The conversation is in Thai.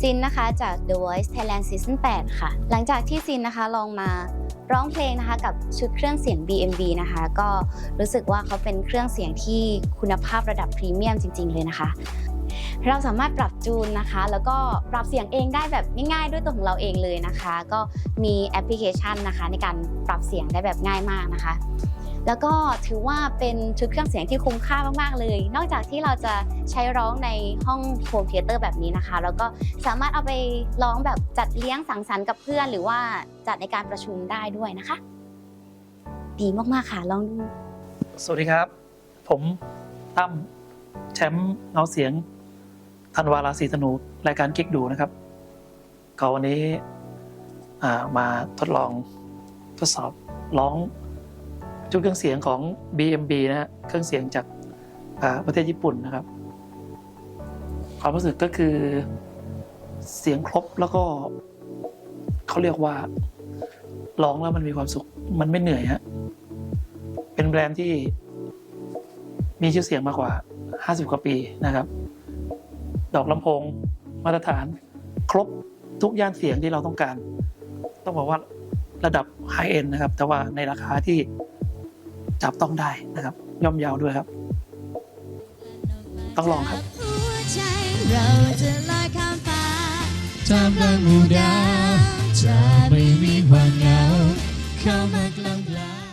ซินนะคะจาก The Voice Thailand Season 8 ค่ะ หลังจากที่ซินนะคะลองมาร้องเพลงนะคะกับชุดเครื่องเสียง BMB นะคะ ก็รู้สึกว่าเขาเป็นเครื่องเสียงที่คุณภาพระดับพรีเมียมจริง ๆ เลยนะคะ เราสามารถปรับจูนนะคะ แล้วก็ปรับเสียงเองได้แบบง่ายๆ ด้วยตัวของเราเองเลยนะคะ ก็มีแอปพลิเคชันนะคะ ในการปรับเสียงได้แบบง่ายมากนะคะ แล้วก็ถือว่าเป็นชุดเครื่องเสียงที่คุ้มค่ามากๆเลย นอกจากที่เราจะใช้ร้องในห้องโฮมเทเตอร์แบบนี้นะคะ แล้วก็สามารถเอาไปร้องแบบจัดเลี้ยงสังสรรค์กับเพื่อน หรือว่าจัดในการประชุมได้ด้วยนะคะ ดีมากๆค่ะลองดูสวัสดีครับ ผมตั้มแชมป์เงาเสียง ธันวาราศีธนูรายการกิ๊กดูนะครับ ก็วันนี้มาทดลองทดสอบร้องชุดเครื่องเสียงของ BMB นะฮะเครื่องเสียงจากประเทศญี่ปุ่นนะครับ ความรู้สึกก็คือเสียงครบแล้วก็เขาเรียกว่าร้องแล้วมันมีความสุข มันไม่เหนื่อยฮะเป็นแบรนด์ที่มีชื่อเสียงมากกว่า 50 กว่าปีนะครับ ดอกลำโพงมาตรฐาน ครบทุกย่านเสียงที่เราต้องการ ต้องบอกว่าระดับไฮเอ็นนะครับ แต่ว่าในราคาที่จับต้องได้นะครับ ย่อมเยาวด้วยครับ ต้องลองครับจเราจะลอยข้ามฟ้าท่ามกลางหมู่ดาวจะไม่มีความเหงาเข้ามาใกล้